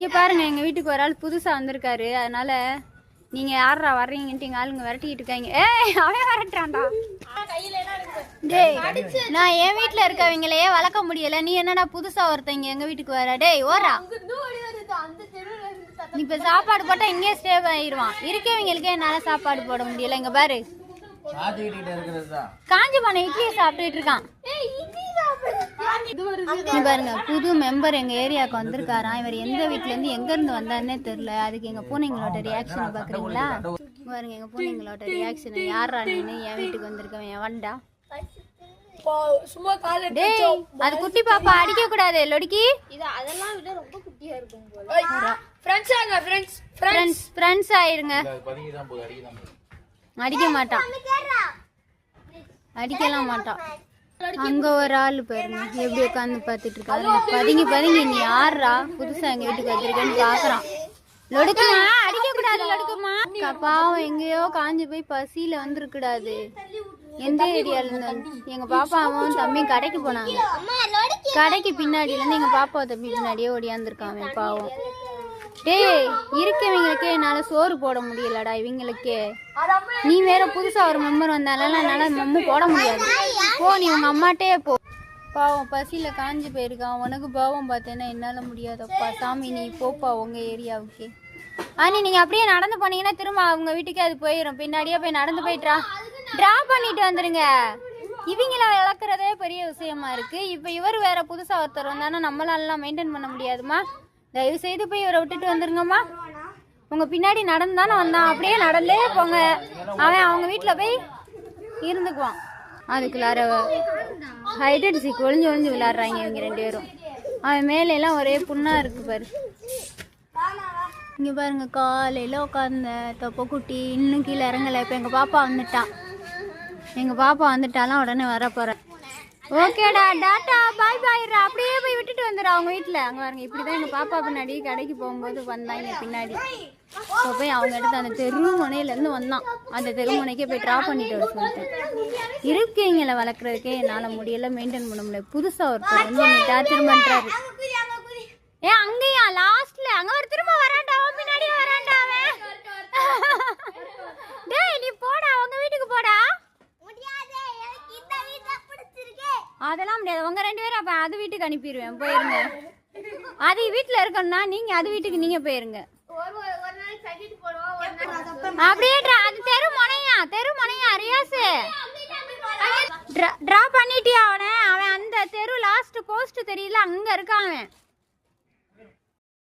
இங்கே பாருங்க எங்கள் வீட்டுக்கு ஒரு ஆள் புதுசாக வந்திருக்காரு. அதனால நீங்கள் யாரா வர்றீங்கன்ட்டு எங்கள் ஆளுங்க விரட்டிக்கிட்டு இருக்காங்க. ஏய் அவன் விரட்டுறான்டா. டேய் நான் என் வீட்டில் இருக்கவங்களையே வளர்க்க முடியல. நீ என்னடா புதுசாக ஒருத்தங்க எங்கள் வீட்டுக்கு வர டேய் ஓரா நீ இப்போ சாப்பாடு போட்டால் இங்கேயே ஸ்டே ஆயிடுவான். இருக்கவங்களுக்கே என்னால் சாப்பாடு போட முடியல. இங்கே பாரு. காஞ்சி போன இட்லியை சாப்பிட்டுட்டு இருக்கான். இங்க பாருங்க புது மெம்பர் எங்க ஏரியாவுக்கு வந்திருக்காராம் இவர் எந்த வீட்ல இருந்து எங்க இருந்து வந்தாருன்னே தெரியல. அதுக்கு எங்க பூனைங்களோட ரியாக்ஷனை பாக்குறீங்களா பாருங்க எங்க பூனைங்களோட ரியாக்ஷன் யாரா நீனு? என் வீட்டுக்கு வந்திருக்கவன் எவன்டா சும்மா கால டேய் அது குட்டி பாப்பா அடிக்க கூடாது லொடிக்கி ஃப்ரெண்ட்ஸ் ஆங்க ஃப்ரெண்ட்ஸ் ஃப்ரெண்ட்ஸ் ஆயிருங்க அடிக்க மாட்டான் அடிக்கலாம் மாட்டான் அங்க ஒரு ஆள் பாருங்க எப்படி உட்காந்து பார்த்துட்டு இருக்காரு பதுங்கி பதுங்கி நீ யாருடா புதுசா எங்க வீட்டுக்கு வந்திருக்கேன்னு பாக்குறான் லொடுக்குமா? அடிக்க கூடாது லொடுக்குமா? பாவம் எங்கேயோ காஞ்சு போய் பசியில வந்துருக்கூடாது எந்த ஏரியால இருந்து எங்க பாப்பாவும் தம்பி கடைக்கு போனாங்க. கடைக்கு பின்னாடில இருந்து எங்க பாப்பா தம்பி பின்னாடியே ஓடியாந்துருக்காங்க பாவம். டேய் இருக்கவங்களுக்கு என்னால சோறு போட முடியலடா இவங்களுக்கே. நீ வேற புதுசா ஒரு மெம்பர் வந்தாலும் என்னால மம்மு போட முடியாது. போ நீ உங்க அம்மாட்டே போ. பாவம் பசியில காஞ்சு போயிருக்கான் உனக்கு பாவம் பார்த்தேன்னா என்னால முடியாதப்பா. சாமி நீ போப்பா உங்க ஏரியாவுக்கு. ஆனி நீங்க அப்படியே நடந்து போனீங்கன்னா திரும்ப அவங்க வீட்டுக்கே அது போயிடும் பின்னாடியே போய் நடந்து போய் ட்ரா ட்ரா பண்ணிட்டு வந்துருங்க. இவங்கள வளர்க்குறதே பெரிய விஷயமா இருக்கு. இப்போ இவர் வேற புதுசாக ஒருத்தர் வந்தானா நம்மளாலாம் மெயின்டைன் பண்ண முடியாதுமா? தயவு செய்து போய் இவரை விட்டுட்டு வந்துருங்கம்மா. உங்க பின்னாடி நடந்தானே வந்தான் அப்படியே நடந்தே போங்க. அவன் அவங்க வீட்டில் போய் இருந்துக்குவான். அதுக்குள்ளார ஹைட் சிக் ஒளிஞ்சு ஒளிஞ்சு விளையாடுறாங்க இவங்க ரெண்டு பேரும். அவன் மேல எல்லாம் ஒரே புண்ணா இருக்கு பாரு. இங்கே பாருங்க காலையில் உட்காந்த தொப்பை குட்டி இன்னும் கீழே இறங்கலை. இப்போ எங்கள் பாப்பா வந்துட்டான் எங்கள் பாப்பா வந்துட்டாலாம் உடனே வரப்போகிறேன் ஓகேடா டாட்டா பாய் பாய்ரா அப்படியே போய் விட்டுட்டு வந்துடுறா அவங்க வீட்டில். அங்கே பாருங்க இப்படி தான் எங்கள் பாப்பா பின்னாடி கடைக்கு போகும்போது வந்தாங்க பின்னாடி. இப்போ போய் அவங்க இடத்து அந்த தெருமுனையிலேருந்து வந்தான். அந்த தெருமுனைக்கே போய் ட்ராப் பண்ணிட்டு வர சொல்லிட்டேன் இருக்கீங்கள வளர்க்குறதுக்கே என்னால் முடியலை மெயின்டைன் பண்ண முடியல. புதுசாக ஒருத்தர் வந்து என்னை டார்ச்சர் பண்ணுறாரு ஏ அங்கேயா லாஸ்ட்ல அங்கே ஒரு திரும்ப வரான்டா அவன் பின்னாடியே வரான்டா அவன் டேய் நீ போடா உங்க வீட்டுக்கு போடா அதெல்லாம் முடியாது. உங்க ரெண்டு பேரும் அப்ப அது வீட்டுக்கு அனுப்பிடுவேன் போயிருங்க. அது வீட்டுல இருக்கணும்னா நீங்க அது வீட்டுக்கு நீங்க போயிருங்க. அப்படியே அது தெரு முனையா தெரு முனையா ரியாஸ் டிரா பண்ணிட்டியா அவனை? அவன் அந்த தெரு லாஸ்ட் போஸ்ட் தெரியல அங்க இருக்கான் அவன்.